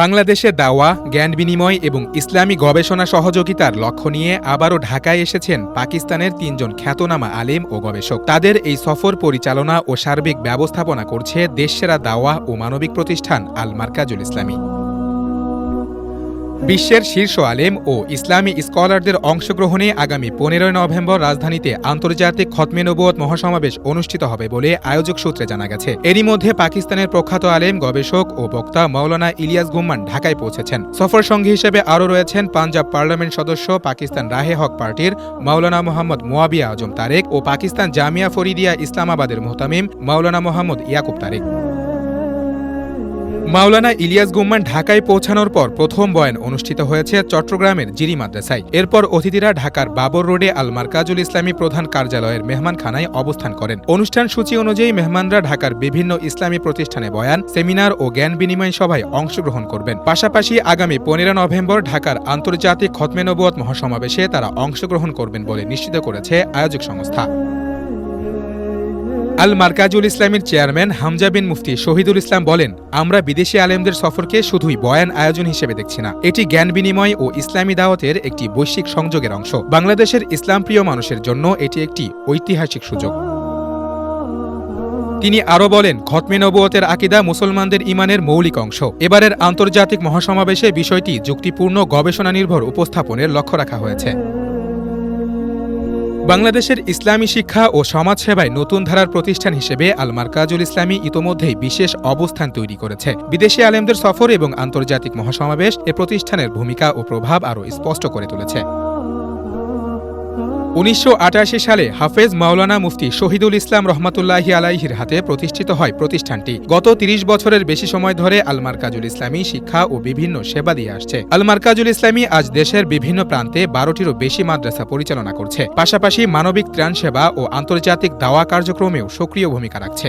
বাংলাদেশে দাওয়া, জ্ঞান বিনিময় এবং ইসলামী গবেষণা সহযোগিতার লক্ষ্য নিয়ে আবারও ঢাকায় এসেছেন পাকিস্তানের তিনজন খ্যাতনামা আলেম ও গবেষক। তাদের এই সফর পরিচালনা ও সার্বিক ব্যবস্থাপনা করছে দেশসেরা দাওয়া ও মানবিক প্রতিষ্ঠান আল মার্কাজুল ইসলামী। বিশ্বের শীর্ষ আলেম ও ইসলামী স্কলারদের অংশগ্রহণে আগামী পনেরোই নভেম্বর রাজধানীতে আন্তর্জাতিক খতমে নবুয়ত মহাসমাবেশ অনুষ্ঠিত হবে বলে আয়োজক সূত্রে জানা গেছে। এরই মধ্যে পাকিস্তানের প্রখ্যাত আলেম, গবেষক ও বক্তা মাওলানা ইলিয়াস গুম্মান ঢাকায় পৌঁছেছেন। সফর সঙ্গী হিসেবে আরও রয়েছেন পাঞ্জাব পার্লামেন্ট সদস্য, পাকিস্তান রাহে হক পার্টির মাওলানা মোহাম্মদ মোয়াবিয়া আজম তারেক ও পাকিস্তান জামিয়া ফরিদিয়া ইসলামাবাদের মোহতামিম মাওলানা মোহাম্মদ ইয়াকুব তারেক। মাওলানা ইলিয়াস গুম্মান ঢাকায় পৌঁছানোর পর প্রথম বয়ান অনুষ্ঠিত হয়েছে চট্টগ্রামের জিরি মাদ্রাসায়। এরপর অতিথিরা ঢাকার বাবর রোডে আল মার্কাজুল ইসলামী প্রধান কার্যালয়ের মেহমানখানায় অবস্থান করেন। অনুষ্ঠান সূচি অনুযায়ী মেহমানরা ঢাকার বিভিন্ন ইসলামী প্রতিষ্ঠানে বয়ান, সেমিনার ও জ্ঞান বিনিময় সভায় অংশগ্রহণ করবেন। পাশাপাশি আগামী পনেরো নভেম্বর ঢাকার আন্তর্জাতিক খতমেনবুয়ত মহাসমাবেশে তারা অংশগ্রহণ করবেন বলে নিশ্চিত করেছে আয়োজক সংস্থা। আল মার্কাজুল ইসলামের চেয়ারম্যান হামজা বিন মুফতি শহীদুল ইসলাম বলেন, আমরা বিদেশি আলেমদের সফরকে শুধুই বয়ান আয়োজন হিসেবে দেখছি না। এটি জ্ঞান বিনিময় ও ইসলামী দাওয়াতের একটি বৈশ্বিক সংযোগের অংশ। বাংলাদেশের ইসলামপ্রিয় মানুষের জন্য এটি একটি ঐতিহাসিক সুযোগ। তিনি আরও বলেন, খতমে নবুয়তের আকিদা মুসলমানদের ইমানের মৌলিক অংশ। এবারের আন্তর্জাতিক মহাসমাবেশে বিষয়টি যুক্তিপূর্ণ গবেষণা নির্ভর উপস্থাপনের লক্ষ্য রাখা হয়েছে। বাংলাদেশের ইসলামী শিক্ষা ও সমাজসেবায় নতুন ধারার প্রতিষ্ঠান হিসেবে আল মার্কাজুল ইসলামী ইতোমধ্যেই বিশেষ অবস্থান তৈরি করেছে। বিদেশি আলেমদের সফর এবং আন্তর্জাতিক মহাসমাবেশ এ প্রতিষ্ঠানের ভূমিকা ও প্রভাব আরও স্পষ্ট করে তুলেছে। উনিশশো আটাশি সালে হাফেজ মাওলানা মুফতি শহীদুল ইসলাম রহমাতুল্লাহি আলাইহির হাতে প্রতিষ্ঠিত হয় প্রতিষ্ঠানটি। গত ৩০ বছরের বেশি সময় ধরে আল মার্কাজুল ইসলামী শিক্ষা ও বিভিন্ন সেবা দিয়ে আসছে। আল মার্কাজুল ইসলামী আজ দেশের বিভিন্ন প্রান্তে বারোটিরও বেশি মাদ্রাসা পরিচালনা করছে। পাশাপাশি মানবিক ত্রাণ সেবা ও আন্তর্জাতিক দাওয়া কার্যক্রমেও সক্রিয় ভূমিকা রাখছে।